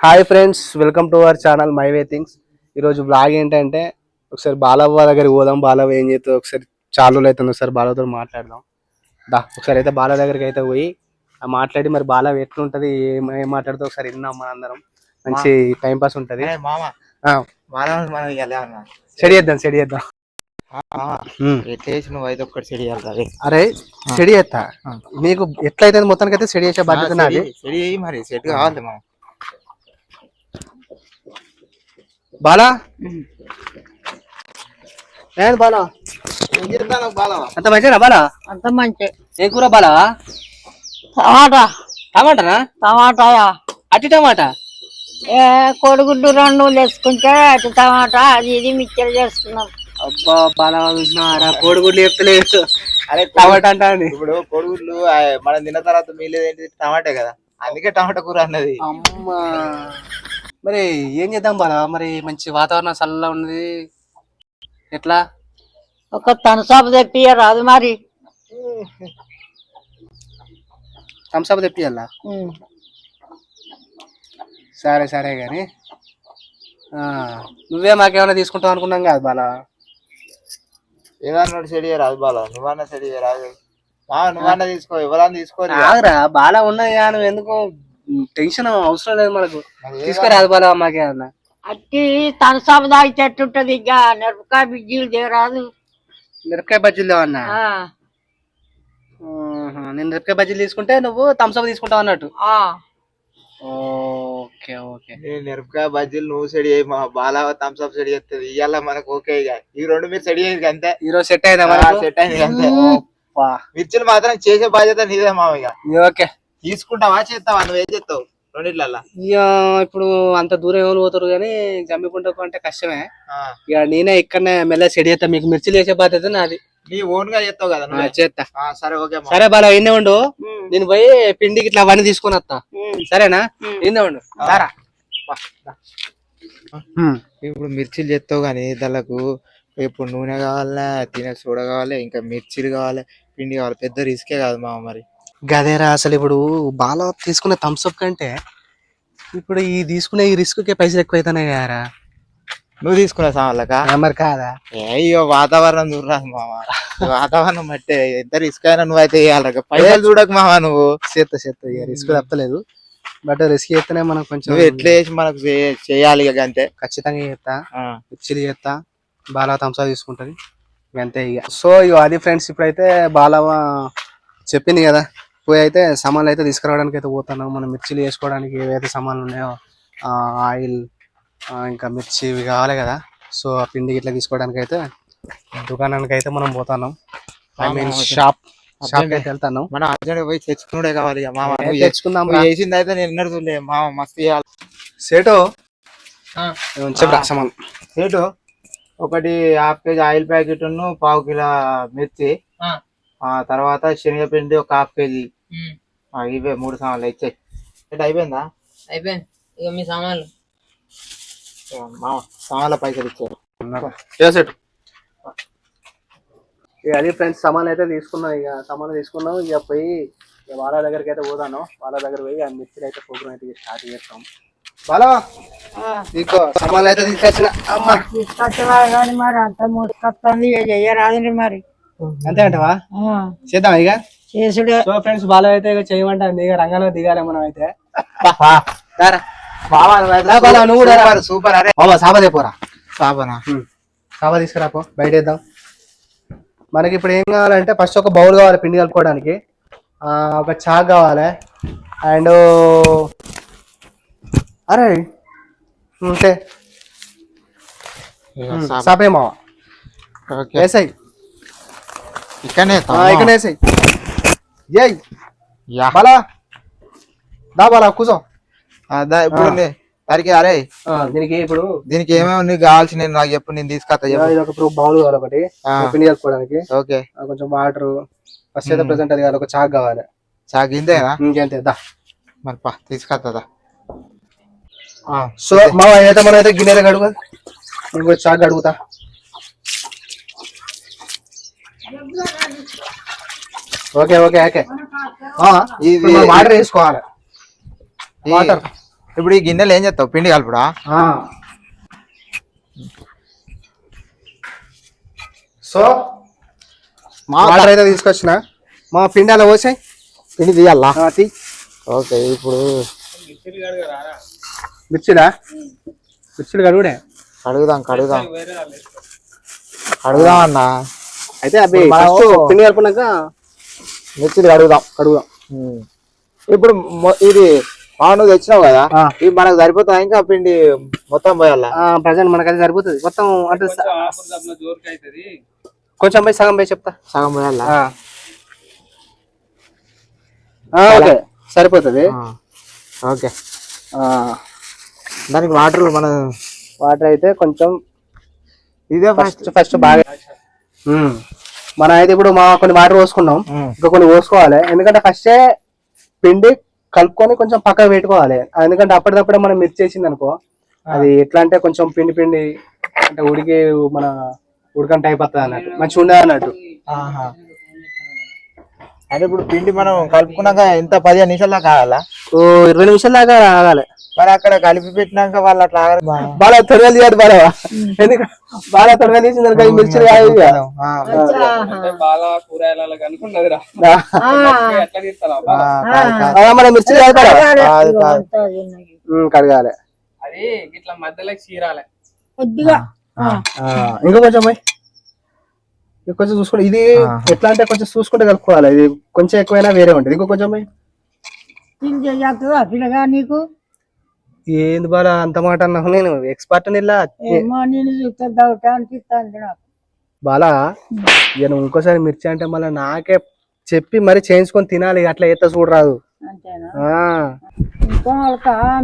Hi friends welcome to our channel my way things ఈరోజు blog ఏంటంటే ఒకసారి బాలవ్వ దగ్గరికి పోదాం. బాలవ్వ ఏం చేస్తుందో ఒకసారి చాలా రోజులు అవుతుంది. ఒకసారి బాలవ్వతో మాట్లాడదాం. దా ఒకసారి అయితే బాల దగ్గరికి అయితే పోయి ఆ మాట్లాడి మరి బాలవ్వ ఎట్లుంటది ఏం ఏం మాట్లాడుతూ ఒకసారి విన్నాం మన అందరం మంచి టైం పాస్ ఉంటది. సెడి చేద్దాం సెడి చేద్దాం. అయితే అరే సెడి చేస్తా. నీకు ఎట్లయితే మొత్తానికి అయితే సెడి చేసే బాధ్యత నాది. సెడి మరి సెట్ కావాలి మనం బాలా? అంత బాలా. అంత మంచి. ఏం కూర బాలా? టమాటా. టమాటానా? టమాటాయా? అట్టి టమాటా? ఏ కోడిగుడ్డు రెండు వేసుకుంటే అటు టమాటా అది ఇది మిక్చర్ చేసుకున్నాం అబ్బా బాలా చూసినారా కోడిగుడ్లు చెప్తలేదు. అరే టమాటా అంటా ఇప్పుడు కోడిగుడ్లు ఆ, మనం తిన్న తర్వాత ఏంటి? టమాటే కదా. అందుకే టమాటా కూర అన్నది. అమ్మా. మరి ఏం చేద్దాం బాలా? మరి మంచి వాతావరణం చల్లగా ఉన్నది. ఎట్లా? ఒక తనసాపు తెప్పి రాదు మరి. థమ్స్అప్ తెప్పియాలా. సరే సరే కానీ నువ్వే మాకేమైనా తీసుకుంటావు అనుకున్నాం కాదు బాలా? ఏదన్నా సెడి రాదు బాగా నువ్వన్నా సెడి రాదు నువ్వన్నా తీసుకో ఎవరన్నా తీసుకోరు బాలా ఉన్నాయి? కానీ నువ్వు ఎందుకు టెన్షన్ అవసరం లేదు మనకు. తీసుకురాదు బాలా మాకేమన్నా అట్టి తనసాపు తాగినట్టు ఉంటది ఇక మిరపకాయ బిజ్జీలు దిగరాదు మిరపకాయ బజ్జీలు ఆహా, నేను మిరపకాయ బజ్జీలు తీసుకుంటే నువ్వు థమ్స్అప్ తీసుకుంటావు అన్నట్టు. ఆ. Okay okay. నేను మిరపకాయ బజ్జీలు నువ్వు సెడి చేయి మా బాలా థమ్స్ అప్ సెడి చేస్తుంది. ఇవాళ మనకు ఓకే ఇక. ఈ రెండు మీరు సెడి చేయండి అంతే. ఈరోజు సెట్ అయిందా మనకు? సెట్ అయింది అంతే. మిర్చిలు మాత్రం చేసే బాధ్యత నీదే మామ ఇక ఓకే. తీసుకుంటావా చేస్తావా? నువ్వేం చేస్తావు రెండిట్లల్లా? ఇక ఇప్పుడు అంత దూరం ఎవరు పోతారు కానీ జమ్మికుంటకు అంటే కష్టమే. ఆ, ఇక నేనే ఇక్కడనే మెల్ల సెట్ చేస్తా మీకు మిర్చిలు వేసే బాధ్యత నాది. నీ ఓన్గా చేస్తావు కదా చేస్తా. ఆ, సరే ఓకే. సరే బాలా ఇన్నే ఉండు. నేను పోయి పిండికి ఇట్లా అవన్నీ తీసుకొని వస్తా. సరేనా? ఇన్నే ఉండు. సారా ఇప్పుడు మిర్చిలు చేస్తావు కానీ దానికి ఇప్పుడు నూనె కావాలా తినే సోడ కావాలి ఇంకా మిర్చిలు కావాలి పిండి కావాలి పెద్ద రిస్కే కాదు మామ మరి. గదేరా అసలు ఇప్పుడు బాగా తీసుకునే థమ్స్అప్ కంటే ఇప్పుడు ఈ తీసుకునే ఈ రిస్క్కి పైసలు ఎక్కువ అవుతున్నాయి కదరా. నువ్వు తీసుకున్న సామాన్లక? మరి కాదా? అయ్యో వాతావరణం చూడరాదు మామ వాతావరణం బట్టే ఎంత రిస్క్ అయినా నువ్వైతే వేయాలి పైసలు చూడకు మామ నువ్వు? చేస్తా ఇక రిస్క్ తప్పలేదు. బట్ రిస్క్ చేస్తేనే మనం కొంచెం నువ్వు ఎట్లా చేసి మనకు చేయాలి ఇక అంతే ఖచ్చితంగా చేస్తా మిర్చిలు చేస్తా బాగా థమ్స్అప్ తీసుకుంటది. అంతే ఇక సో ఇక అది ఫ్రెండ్స్ ఇప్పుడైతే బాలవ చెప్పింది కదా. పోయి అయితే సామాన్లు అయితే తీసుకురావడానికి అయితే పోతాను మనం మిర్చిలు వేసుకోవడానికి ఏవైతే సామాన్లు ఉన్నాయో ఆ, ఆయిల్ ఇంకా మిర్చి ఇవి కావాలి కదా. సో ఆ పిండి ఇట్లా తీసుకోవడానికి అయితే దుకాణానికి అయితే మనం పోతాను ఐ మీన్ షాప్ షాప్ అయితే వెళ్తాను మనం అర్జెంట్ పోయి తెచ్చుకున్నాడే కావాలి మామ. తెచ్చుకుందాం అయితే నేను ఎన్నడూ చూడలే. మామ మస్తు చేయాలి. సేటు చెప్పరా సామాన్ రేటు ఒకటి హాఫ్ కేజీ ఆయిల్ ప్యాకెట్ పావు కిలో మిర్చి. ఆ తర్వాత శనగపిండి ఒక హాఫ్ కేజీ. ఆ, ఇవే మూడు సామాన్లు ఇచ్చాయి రేట్ అయిపోయిందా? అయిపోయింది. ఇక మీ సామాన్లు. సామాన్ల పైసలు ఇచ్చారు. సెట్. ఇక అది ఫ్రెండ్స్ సామాన్లు అయితే తీసుకున్నాం ఇక సామాన్లు తీసుకున్నాం. ఇక పోయి ఇక వాళ్ళ దగ్గరికి అయితే పోదాను. వాళ్ళ దగ్గర పోయి ఆ మిర్చిలు అయితే ప్రోగ్రామ్ అయితే స్టార్ట్ చేస్తాం. బాలా నీకు సామాన్లు అయితే తీసుకొచ్చిన అమ్మా. కానీ మరి అంత మోసుకొస్తుంది ఇక చెయ్యరాదండి మరి. అంతే అంటవా? ఆ, చేద్దాం ఇక? చేసుడే. సో ఫ్రెండ్స్ బాల అయితే ఇక చేయమంటారు ఇక రంగంలో దిగాలి మనం అయితే. నువ్వు. సూపర్. అరే. బాబా సాబదే పోరా. సాబనా? సాబా తీసుకురాపో బయట వేద్దాం మనకి ఇప్పుడు ఏం కావాలంటే ఫస్ట్ ఒక బౌల్ కావాలి పిండి కలుపుకోవడానికి. ఆ, ఒక చాక్ కావాలి. అండ్ అరే ఉంటే. సాపే మావ? ఓకే. వేసాయి. ఇక్కడనే ఇక్కడ వేసాయి. ఏయ్ యా. బాలా. దా బాలా కూర్చో. ఆ, దా, ఇప్పుడు నే- దానికి అరే. ఆ, దీనికి ఇప్పుడు దీనికి ఏమేమి నీకు కావాల్సిన నాకు చెప్పు నేను తీసుకొస్తా చెప్పు. ఇది ఒక ఇప్పుడు బౌల్ కావాలి ఒకటి. ఆ. పిండి కలుపుకోవడానికి. ఓకే. ఆ, కొంచెం వాటర్ ఫస్ట్ అయితే ప్రెసెంట్ అది కావాలి ఒక చాక్ కావాలి. చాక్ ఇంతేనా? ఇంకేంతే దా. మరి పా తీసుకొస్తా సో మా అయితే మనం అయితే గిన్నెలు కడుగు ఇంకో చాక్ అడుగుతా ఓకే ఓకే ఓకే. ఇది వాటర్ వేసుకోవాలి. వాటర్. ఇప్పుడు ఈ గిన్నెలు ఏం చేస్తావు? పిండి కలుపుడా. సో వాటర్ అయితే తీసుకొచ్చిన. మా పిండి అలా పోసాయి. పిండి తీయాలా? ఓకే ఇప్పుడు మిర్చిలా? మిర్చిలు కడుగుడే కడుగుదాం కడుగుదాం. కడుగుదాం అన్న. అయితే అవి ఫస్ట్ పిండి కలుపుకున్నాక మిర్చిలు కడుగుదాం. కడుగుదాం. ఇప్పుడు ఇది మామూలు నువ్వు తెచ్చినావు కదా. ఇది మనకు సరిపోతా ఇంకా పిండి మొత్తం పోయాలా? ప్రజెంట్ మనకి అది సరిపోతుంది. మొత్తం అంటే కొంచెం పోయి సగం పోయి చెప్తా. సగం పోయాలా? ఆ. ఆ, ఓకే. సరిపోతుంది. ఆ. ఓకే. ఆ, దానికి వాటర్ మనం వాటర్ అయితే కొంచెం ఇదే ఫస్ట్ ఫస్ట్ బాగా. మనం అయితే ఇప్పుడు మా కొన్ని వాటర్ పోసుకున్నాం. ఇంకా కొన్ని పోసుకోవాలి. ఎందుకంటే ఫస్టే పిండి కలుపుకొని కొంచెం పక్కకు పెట్టుకోవాలి. ఎందుకంటే అప్పటిదప్పుడే మనం మిర్చి వేసింది అనుకో అది ఎట్లా అంటే కొంచెం పిండి పిండి అంటే ఉడికి మన ఉడకంట అయిపోతుంది అన్నట్టు. మంచిగా ఉండదు అన్నట్టు. అంటే ఇప్పుడు పిండి మనం కలుపుకున్నాక ఎంత పదిహేను నిమిషాల్లో కావాలా ఓ ఇరవై నిమిషాల దాకా ఆగాలి. మరి అక్కడ కలిపి పెట్టినాక వాళ్ళు అట్లా. బాగా తొడగలు తీయాలి బాగా. ఎందుకంటే బాగా తొడగలు తీసింది అనుకో ఈ మిర్చిలు కాదు మన. ఉమ్, కడగాలి. అది ఇట్లా మధ్యలోకి చీరాలి. కొద్దిగా. ఆ, ఇంకో కొంచెం కొంచెం చూసుకోండి ఇది ఎట్లా అంటే కొంచెం చూసుకుంటే కలుపుకోవాలి. ఇది కొంచెం ఎక్కువైనా వేరే ఉంటుంది. ఇంకో కొంచెం నీకు? ఏంది బాగా అంత మాట అన్నావు? నేను ఎక్స్పర్ట్ ఇలా నేను నాకు. బాలా నువ్వు ఇంకోసారి మిర్చి అంటే మళ్ళీ నాకే చెప్పి మరి చేయించుకొని తినాలి అట్లా ఎత్త చూడరాదు.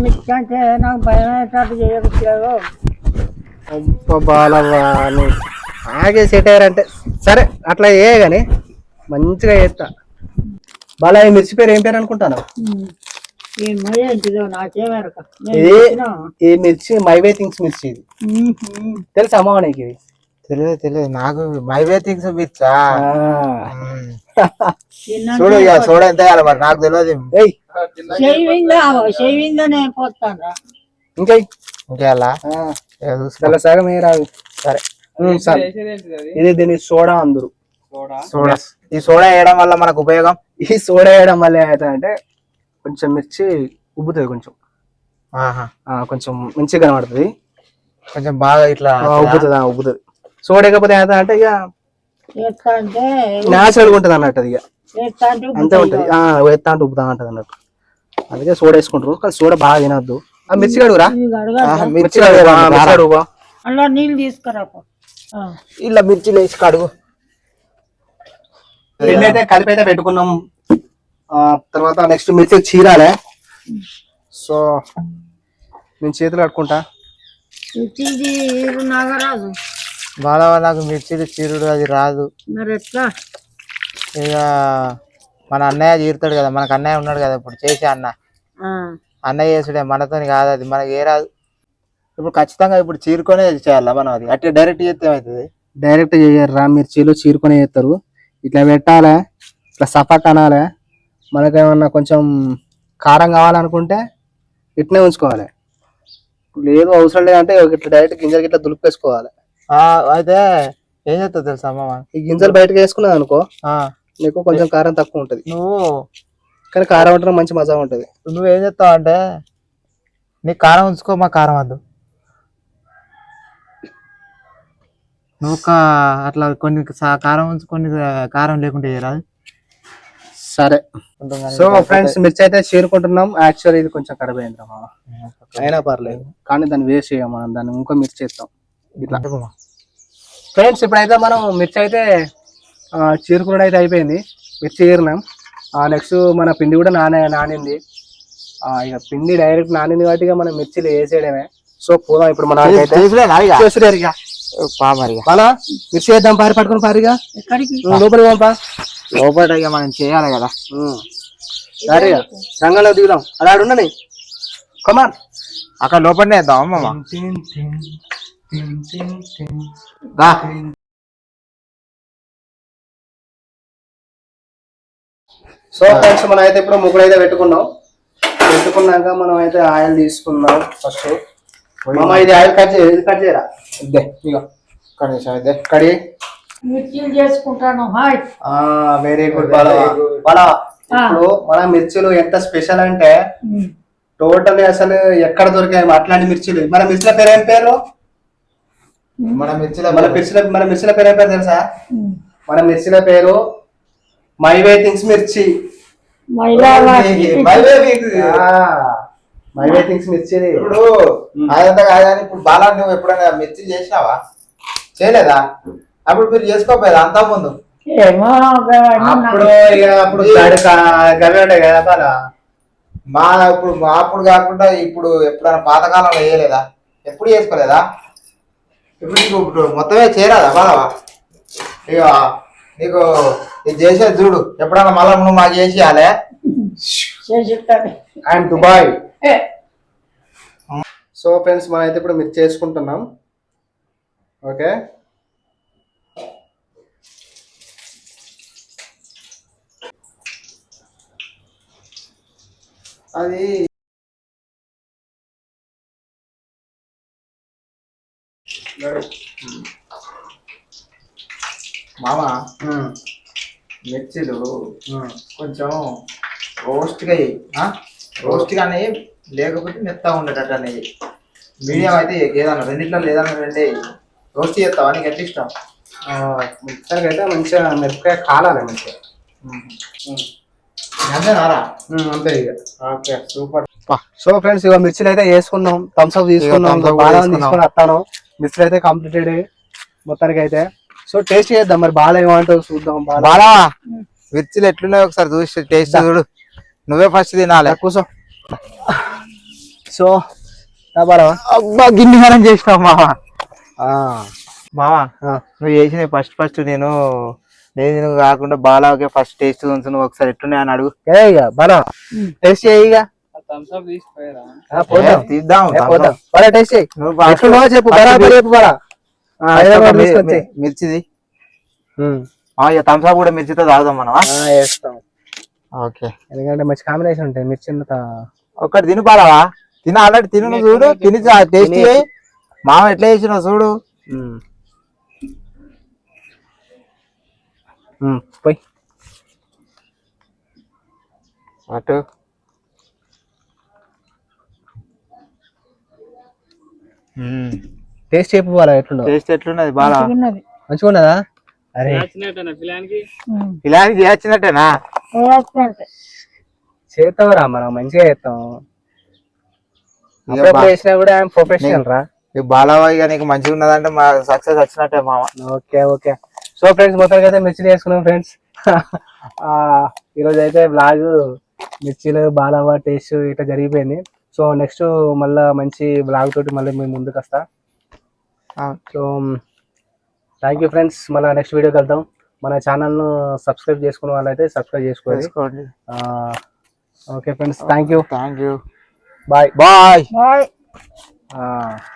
మిర్చి అంటే నాకు భయం బాలవ్వా ఆగే సెట్ అయ్యారంటే సరే అట్లా ఏ గాని మంచిగా చేస్తా బాలా ఈ మిర్చి పేరు ఏం పేరు అనుకుంటాను ఇది ఈ మిర్చి మైవే థింగ్స్ మిర్చి ఇది. తెలుసా అమ్మ నీకు ఇది? తెలియదు తెలియదు. నాకు మైవే థింగ్స్ మిర్చా. చూడు ఇక చూడ ఎంత మరి. నాకు తెలియదు. ఇంకా ఎయ్. ఇంకేయాలా ఆ, ఇక చూసుకో. చాలా సగం ఏ రాదు. సరే. ఇది దీన్ని సోడా అందరు. సోడా? సోడా. ఈ సోడా వేయడం వల్ల మనకు ఉపయోగం? ఈ సోడా వేయడం వల్ల ఏమవుతుందంటే కొంచెం మిర్చి ఉబ్బుతుంది కొంచెం. ఆహా. ఆ, కొంచెం మంచిగా కనబడుతుంది. కొంచెం బాగా ఇట్లా ఆ, ఉబ్బుతుంది ఆ, ఉబ్బుతుంది. సోడా వేయకపోతే ఏమవుతుంది అంటే ఇక ఎత్తా అంటే న్యాచురల్గా ఉంటుంది అన్నట్టు అది ఇక. అంటే అంతే ఉంటుంది. ఆ, ఎత్తా అంటే ఉబ్బుతా ఉంటుంది అన్నట్టు. అందుకే సోడా వేసుకుంటారు. కానీ సోడా బాగా తినద్దు. ఆ మిర్చి కడుగురా? ఆహా, మిర్చి మిర్చి కడుగు ఆ, మిర్చి కడుగు. కడుగు బా. అలా నీళ్ళు తీసుకురా పో. ఆ. ఇలా మిర్చిలు వేసి కడుగు. పిండి అయితే కలిపి అయితే పెట్టుకున్నాం. తర్వాత నెక్స్ట్ మిర్చి చీరాలే. సో నేను చేతులు కట్టుకుంటా. నాగరాజు. బాగా నాకు మిర్చిలు చీరుడు అది రాదు. మరి ఎట్లా ఇక మన అన్నయ్య చీరుతాడు కదా మనకు అన్నయ్య ఉన్నాడు కదా ఇప్పుడు చేసే అన్న. ఆ. అన్నయ్య చేసుడే మనతోని కాదు అది మనకి ఏ రాదు. ఇప్పుడు ఖచ్చితంగా ఇప్పుడు చీరుకొనే చేయాలా మనం అది? అట్లా డైరెక్ట్ చేస్తే ఏమవుతుంది డైరెక్ట్ చేయరు రా మిర్చీలు చీరుకొని చేస్తారు. ఇట్లా పెట్టాలి ఇట్లా సఫా కనాలి. మనకేమన్నా కొంచెం కారం కావాలనుకుంటే ఇట్నే ఉంచుకోవాలి. లేదు అవసరం లేదంటే ఇట్లా డైరెక్ట్ గింజలకి ఇట్లా దులిపేసుకోవాలి. అయితే ఏం చేస్తావు తెలుసా ఈ గింజలు బయటకు వేసుకున్నది అనుకో నీకు కొంచెం కారం తక్కువ ఉంటది. నువ్వు కానీ కారం ఉంటే మంచి మజా ఉంటది. నువ్వేం చేస్తావు అంటే నీ కారం ఉంచుకో మా కారం వద్దు. నువ్వు అట్లా కొన్ని కారం ఉంచు కొన్ని కారం లేకుంటే రాదు సరే. సో ఫ్రెండ్స్ మిర్చి అయితే చీరుకుంటున్నాం. యాక్చువల్ ఇది కొంచెం కడుపు అయింది. అయినా పర్లేదు. కానీ దాన్ని వేస్ట్ చేయం మనం. దాన్ని ఇంకో మిర్చి చేస్తాం. ఇట్లా. ఫ్రెండ్స్ ఇప్పుడైతే మనం మిర్చి అయితే ఆ, చీరుకున్నాడు అయితే అయిపోయింది. మిర్చి చీరినాం. నెక్స్ట్ మన పిండి కూడా నానే నానింది. ఆ, ఇక పిండి డైరెక్ట్ నానింది కాబట్టి ఇక మనం మిర్చిలు వేసేయడమే. సో పోదాం ఇప్పుడు మన మిర్చి వేద్దాం పారి పట్టుకుని పారిగా ఎక్కడికి? లోపలికి పంపా. లోపల ఇక మనం చేయాలి కదా. సరే ఇక. రంగంలో దిగుదాం. అలా ఆడ ఉండని కమాన్ అక్కడ లోపలనే వేద్దాం దా. సో ఫ్రెండ్స్ మనం అయితే ఇప్పుడు ముగ్గురు అయితే పెట్టుకున్నాం. అంటుకున్నాక మనం అయితే ఆయిల్ తీసుకుందాం ఫస్ట్. మామ ఇది ఆయిల్ కట్ ఇది కట్ చేయరా? ఇద్దే ఇగో ఒక్క నిమిషం ఇదే. కడి మిర్చీలు చేసుకుంటాను. Hi. Very good Very Bala. good. Bala ఇప్పుడు మన మిర్చిలు ఎంత స్పెషల్ అంటే టోటల్ అసలు ఎక్కడ దొరికాయి అట్లాంటి మిర్చిలు? మన మిర్చిల పేరు ఏం పేరు? మన మిర్చిలో మన మిర్చిల మన మిర్చిల పేరు ఏం పేరు తెలుసా? మన మిర్చిల పేరు మై వెయిటింగ్స్ మిర్చి. మహిళా బైబే మీకు. మై వెయిటింగ్స్ మిర్చి ఇప్పుడు అదంతా కాదని ఇప్పుడు బాలా నువ్వు ఎప్పుడైనా మిర్చి చేసినావా? చేయలేదా? అప్పుడు మీరు చేసుకోపోయేది అంతా ముందు? ఏమో అప్పుడు ఇక అప్పుడు గడక గవి ఉంటాయి కదా మా ఇప్పుడు మా అప్పుడు కాకుండా ఇప్పుడు ఎప్పుడైనా పాతకాలంలో వేయలేదా? ఎప్పుడు చేసుకోలేదా ఇప్పుడు నీకు ఇప్పుడు మొత్తమే చేరాదా బాలవా ఇక నీకు ఇది చేసేది చూడు. ఎప్పుడైనా మళ్ళీ నువ్వు మాకు చేసి ఇవ్వాలే చేసిస్తాను. And Dubai. సో ఫ్రెండ్స్ మనం అయితే ఇప్పుడు మిర్చి చేసుకుంటున్నాం. ఓకే? అది మామ మిర్చిలు కొంచెం రోస్ట్గా రోస్ట్ గానే లేకపోతే మెత్తగా ఉండేటట్టు అనేది మీడియం అయితే ఏదన్నా రెండిట్లో లేదన్నా రెండే రోస్ట్ చేస్తావా? నీకు ఎట్లా ఇష్టం? అయితే మంచిగా మిరపకాయ కాలాలి మంచిగా. అంతేనారా ఉమ్, అంతే ఇక. Okay super. సో ఫ్రెండ్స్ ఇక మిర్చిలు అయితే వేసుకున్నాం. థమ్స్ అప్ తీసుకున్నాం. బాగా తీసుకున్నాం. తీసుకొని వస్తాను మిర్చిలు అయితే కంప్లీటెడ్ మొత్తానికి అయితే సో టేస్ట్ చేద్దాం మరి బాగా ఏమంటావు చూద్దాం. బాగా బాలా మిర్చిలు ఎట్లున్నాయి ఒకసారి చూసి టేస్ట్ చూడు. నువ్వే ఫస్ట్ తినాలి. కూర్చో సో అబ్బా గిన్నె మనం చేసినావు మామ ఆ. నువ్వు చేసిన ఫస్ట్ ఫస్ట్ నేను నేను కాకుండా బాలాకే ఫస్ట్ టేస్ట్ చూసి నువ్వు ఒకసారి ఎట్లున్నాయి అని అడుగు. ఇక బాగా టేస్ట్ చేయి ఇక. అప్ తీద్దాం టేస్ట్ చేయి. నువ్వు చెప్పు బరాబర్ ఒకటి మిర్చిది. థమ్స్ కూడా మిర్చితో తాగుదాం మనం ఆ, వేస్తాం. ఓకే. ఎందుకంటే మంచి కాంబినేషన్ ఉంటాయి మిర్చి అంతా ఒక్కటి తిను బాలవా తిన ఆల్రెడీ తిను నువ్వు చూడు తిని టేస్ట్ మామ ఎట్లా చేసినావు చూడు. పోయి. అటు. టేస్ట్ చెప్పు బాగా ఎట్లుండవు టేస్ట్ ఎట్లున్నది బాలా? ఉన్నది మంచిగా ఉన్నదా అరే నచ్చినట్టేనా పిల్లానికి ఇలాంటి చేయొచ్చినట్టేనా చేస్తావురా మనం మంచిగా చేస్తాం. చేసినా కూడా ఆయన ప్రొఫెషనల్ రా. ఇక నీకు మంచిగా ఉన్నదంటే మా సక్సెస్ వచ్చినట్టే మామ. Okay okay. సో ఫ్రెండ్స్ మొత్తానికి అయితే మిర్చిలు వేసుకున్నాం ఫ్రెండ్స్. ఈరోజు అయితే బ్లాగ్ మిర్చిలు బాలవా టేస్ట్ ఇట్లా జరిగిపోయింది. సో నెక్స్ట్ మళ్ళా మంచి బ్లాగ్ తోటి మళ్ళీ మేము ముందుకు వస్తా. సో థ్యాంక్ యూ ఫ్రెండ్స్ మళ్ళీ నెక్స్ట్ వీడియోకి వెళ్తాం మన ఛానల్ను సబ్స్క్రైబ్ చేసుకున్న వాళ్ళైతే సబ్స్క్రైబ్ చేసుకోండి. Okay friends thank you thank you bye bye bye ఆ.